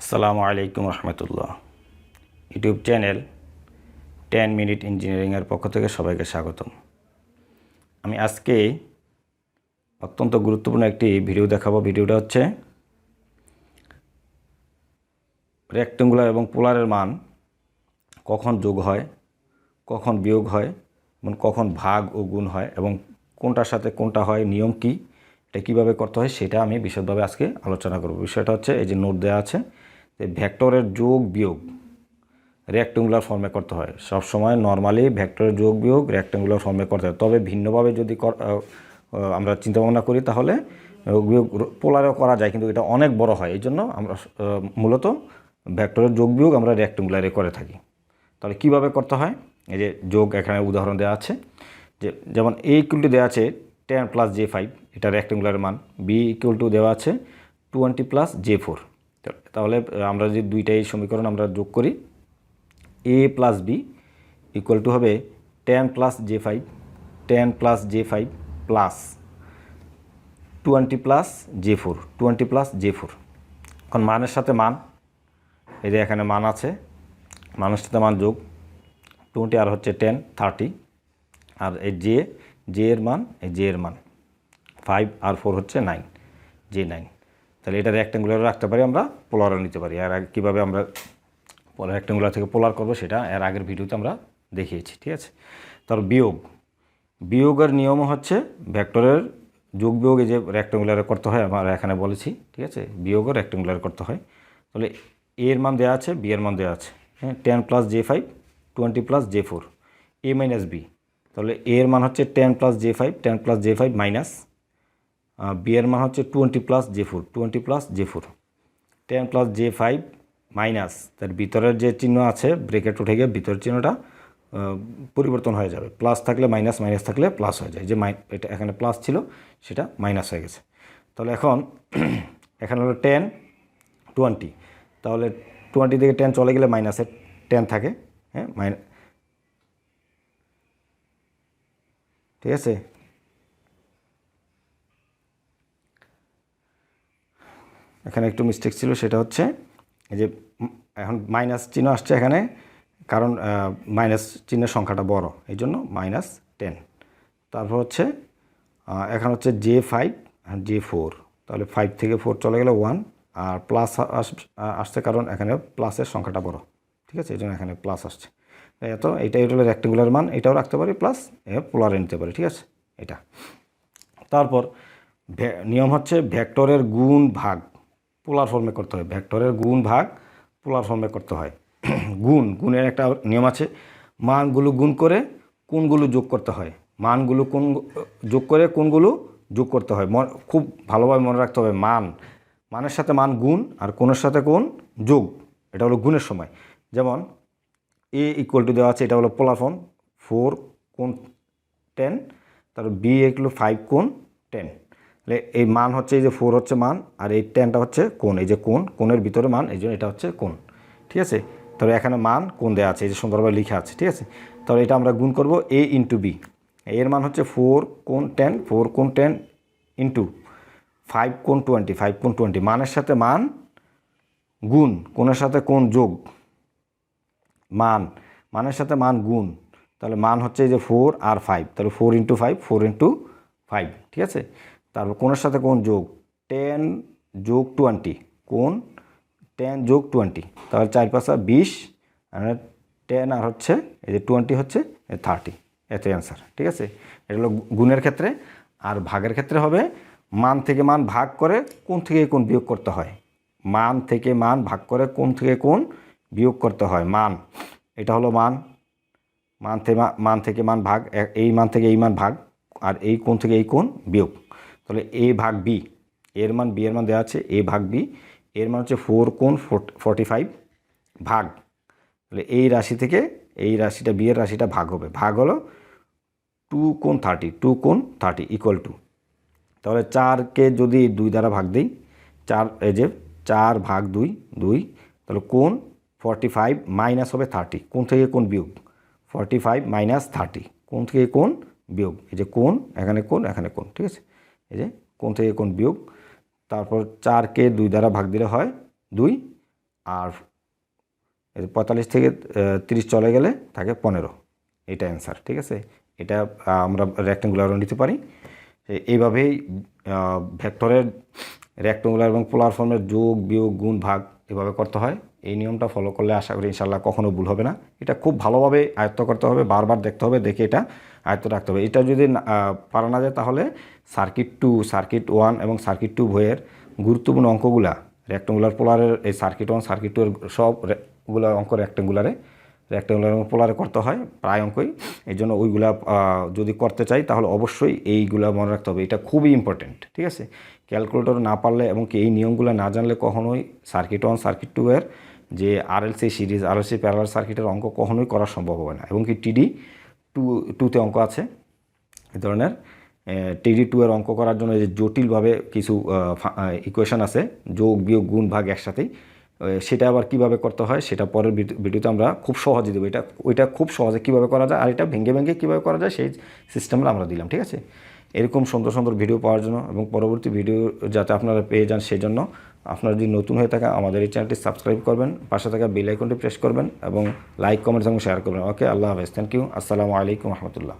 আসসালামু আলাইকুম রহমতুল্লাহ। ইউটিউব চ্যানেল টেন মিনিট ইঞ্জিনিয়ারিংয়ের পক্ষ থেকে সবাইকে স্বাগতম। আমি আজকে অত্যন্ত গুরুত্বপূর্ণ একটি ভিডিও দেখাবো। ভিডিওটা হচ্ছে রেক্টেঙ্গুলার এবং পোলারের মান কখন যোগ হয়, কখন বিয়োগ হয়, এবং কখন ভাগ ও গুণ হয়, এবং কোনটার সাথে কোনটা হয়, নিয়ম কী, এটা কীভাবে করতে হয়, সেটা আমি বিশদভাবে আজকে আলোচনা করব। বিষয়টা হচ্ছে এই যে নোট দেওয়া আছে ভেক্টরের যোগ বিয়োগ রেক্টেঙ্গুলার ফর্মে করতে হয়। সব সময় নর্মালি ভেক্টরের যোগ বিয়োগ রেক্টেঙ্গুলার ফর্মে করতে হয়। তবে ভিন্নভাবে যদি আমরা চিন্তা ভাবনা করি তাহলে যোগ বিয়োগ পোলারেও করা যায়, কিন্তু এটা অনেক বড় হয়। এই জন্য আমরা মূলত ভেক্টরের যোগ বিয়োগ আমরা রেক্টেঙ্গুলারে করে থাকি। তাহলে কীভাবে করতে হয়? এই যে যোগ এখানে উদাহরণ দেওয়া আছে। যে যেমন এ ইকুয়াল টু দেওয়া আছে টেন প্লাস জে ফাইভ এটা রেক্টেঙ্গুলার মান। বি ইকুয়াল টু দেওয়া আছে টোয়েন্টি প্লাস জে ফোর তাহলে আমরা যদি দুইটাই সমীকরণ আমরা যোগ করি A plus B equal to হবে ten plus J five ten plus J five plus twenty plus J four twenty plus J four এখন মানের সাথে মান, এই যে এখানে মান আছে, মানের সাথে মান যোগ টোয়েন্টি আর হচ্ছে টেন থার্টি আর এই জে জে এর মান, এই জে এর মান ফাইভ আর ফোর হচ্ছে নাইন জে নাইন তাহলে এটা রেক্টেঙ্গুলার রাখতে পারি আমরা পোলারও নিতে পারি। আর কীভাবে আমরা রেক্টেঙ্গুলার থেকে পোলার করব সেটা এর আগের ভিডিওতে আমরা দেখিয়েছি, ঠিক আছে? তার বিয়োগ। বিয়োগের নিয়ম হচ্ছে ভেক্টরের যোগ বিয়োগ যে রেক্টেঙ্গুলারে করতে হয়, আমরা এখানে বলেছি, ঠিক আছে? বিয়োগও রেক্টেঙ্গুলার করতে হয়। তাহলে এ এর মান দেওয়া আছে বি এর মান দেওয়া আছে। হ্যাঁ ten plus J five twenty plus J four A minus B তাহলে এর মান হচ্ছে ten plus J five ten plus J five minus B এর মান হচ্ছে twenty plus J four twenty plus J four ten plus J five minus তার ভিতরের যে চিহ্ন আছে ব্রেকেট উঠে গিয়ে ভিতরের চিহ্নটা পরিবর্তন হয়ে যাবে। প্লাস থাকলে মাইনাস মাইনাস থাকলে প্লাস হয়ে যায়। যে মাই এটা এখানে প্লাস ছিল, সেটা মাইনাস হয়ে গেছে। তাহলে এখন এখানে হলো টেন টোয়েন্টি তাহলে টোয়েন্টি থেকে টেন চলে গেলে মাইনাসের টেন থাকে হ্যাঁ? মাইনাস ঠিক আছে? এখানে একটু মিস্টেক ছিল, সেটা হচ্ছে যে এখন মাইনাস চিহ্ন আসছে এখানে, কারণ মাইনাস চিহ্নের সংখ্যাটা বড়, এই জন্য মাইনাস টেন তারপর হচ্ছে এখন হচ্ছে জে ফাইভ জে ফোর তাহলে ফাইভ থেকে ফোর চলে গেলে ওয়ান আর প্লাস আসছে কারণ এখানে প্লাসের সংখ্যাটা বড়, ঠিক আছে? এই জন্য এখানে প্লাস আসছে। এত এইটাই হলো রেক্টেঙ্গুলার মান, এটাও রাখতে পারি প্লাস পোলারে নিতে পারি, ঠিক আছে? এটা। তারপর নিয়ম হচ্ছে ভেক্টরের গুণ ভাগ। পোলার ফর্মে করতে হয়। ভেক্টরের গুণ ভাগ পোলার ফর্মে করতে হয়। গুণ, গুণের একটা নিয়ম আছে। মানগুলো গুণ করে কোনগুলো যোগ করতে হয়। মানগুলো কোন যোগ করে কোনগুলো যোগ করতে হয়। খুব ভালোভাবে মনে রাখতে হবে মান। মানের সাথে মান গুণ আর কোনের সাথে কোন যোগ। এটা হলো গুণের সময়। যেমন এ ইকুয়াল টু দেওয়া আছে, এটা হলো পোলার ফর্ম ফোর কোন টেন তারপর বি এগুলো ফাইভ কোন টেন তাহলে এই মান হচ্ছে এই যে ফোর হচ্ছে মান, আর এই টেনটা হচ্ছে কোন এই যে কোন কোণের ভিতরে মান, এই এটা হচ্ছে কোন ঠিক আছে? তাহলে এখানে মান কোন দেওয়া আছে, এই যে সুন্দরভাবে লেখা আছে, ঠিক আছে? তাহলে এটা আমরা গুণ করব এ ইন্টু বি এর মান হচ্ছে ফোর কোন টেন ফোর কোন টেন ইন্টু ফাইভ কোন টোয়েন্টি ফাইভ কোন টোয়েন্টি মানের সাথে মান গুণ কোনের সাথে কোন যোগ, মান, মানের সাথে মান গুণ, তাহলে মান হচ্ছে এই যে ফোর আর ফাইভ তাহলে four into five four into five ঠিক আছে? তারপর কোনের সাথে কোন যোগ টেন যোগ টোয়েন্টি কোন টেন যোগ টোয়েন্টি। তাহলে চার পাঁচা বিশ আর টেন আর হচ্ছে, এই যে টোয়েন্টি হচ্ছে থার্টি। এত অ্যান্সার ঠিক আছে? এটা হলো গুণের ক্ষেত্রে, আর ভাগের ক্ষেত্রে হবে মান থেকে মান ভাগ করে কোন থেকে কোন বিয়োগ করতে হয়। মান থেকে মান ভাগ করে কোন থেকে কোন বিয়োগ করতে হয়। মান, এটা হলো মান। মান থেকে মান থেকে মান ভাগ এই মান থেকে এই মান ভাগ, আর এই কোন থেকে এই কোন বিয়োগ। তাহলে এ ভাগ বি এর মান বি এর মান দেওয়া আছে এ ভাগ বি এর মান হচ্ছে ফোর কোণ ফর্টি ফাইভ ভাগ। তাহলে এই রাশি থেকে এই রাশিটা বি এর রাশিটা ভাগ হবে। ভাগ হলো টু কোন থার্টি টু কোন থার্টি ইকুয়াল টু তাহলে চারকে যদি দুই দ্বারা ভাগ দিই, চার, এই যে চার ভাগ দুই দুই, তাহলে কোন ফর্টি ফাইভ মাইনাস হবে থার্টি কোন থেকে কোন বিয়োগ। ফর্টি ফাইভ মাইনাস থার্টি কোন থেকে কোন বিয়োগ। এই যে কোন এখানে কোন এখানে কোন ঠিক আছে? এই যে, কোন থেকে কোন বিয়োগ, তারপর চারকে দুই দ্বারা ভাগ দিলে হয় দুই, আর পঁয়তাল্লিশ থেকে তিরিশ চলে গেলে থাকে পনেরো। এটা অ্যান্সার, ঠিক আছে? এটা আমরা রেক্টেঙ্গুলারও নিতে পারি। এইভাবেই ভেক্টরের রেক্টেঙ্গুলার এবং পোলার ফর্মের যোগ, বিয়োগ, গুণ, ভাগ এভাবে করতে হয়। এই নিয়মটা ফলো করলে আশা করি ইনশাল্লাহ কখনও ভুল হবে না। এটা খুব ভালোভাবে আয়ত্ত করতে হবে, বারবার দেখতে হবে, দেখে এটা আয়ত্ত রাখতে হবে। এটা যদি পারা না যায় তাহলে সার্কিট টু সার্কিট ওয়ান এবং সার্কিট টু বইয়ের গুরুত্বপূর্ণ অঙ্কগুলা রেক্টেঙ্গুলার পোলারের এই সার্কিট ওয়ান সার্কিট টু এর সবগুলা অঙ্ক রেক্টেঙ্গুলারে রেক্টেঙ্গুলার এবং পোলারে করতে হয় প্রায় অঙ্কই। এই জন্য ওইগুলা যদি করতে চাই তাহলে অবশ্যই এইগুলা মনে রাখতে হবে। এটা খুবই ইম্পর্টেন্ট ঠিক আছে? ক্যালকুলেটর না পারলে এবং কি এই নিয়মগুলো না জানলে কখনোই সার্কিট ওয়ান সার্কিট টু এর যে আরএলসি সিরিজ আরএলসি প্যারালাল সার্কিটের অঙ্ক কখনোই করা সম্ভব হবে না। এবং কি টিডি টু, টুতে অঙ্ক আছে এ ধরনের। টিডি টু এর অঙ্ক করার জন্য যে জটিলভাবে কিছু ইকুয়েশন আছে, যোগ, বিয়োগ, গুণ, ভাগ একসাথেই। সেটা আবার কীভাবে করতে হয় সেটা পরের ভিডিওতে আমরা খুব সহজে দেবো। এটা, ওইটা খুব সহজে কীভাবে করা যায় আর এটা ভেঙে ভেঙে কীভাবে করা যায় সেই সিস্টেমটা আমরা দিলাম, ঠিক আছে? এরকম সুন্দর সুন্দর ভিডিও পাওয়ার জন্য এবং পরবর্তী ভিডিও যাতে আপনারা পেয়ে যান সেই জন্য আপনারা যদি নতুন হয়ে থাকেন, আমাদের এই চ্যানেলটি সাবস্ক্রাইব করবেন, পাশে থাকা বেল আইকনটি প্রেস করবেন এবং লাইক কমেন্টস এবং শেয়ার করবেন। ওকে, আল্লাহ হাফেজ। থ্যাংক ইউ আসসালামু আলাইকুম রহমতুল্লাহ।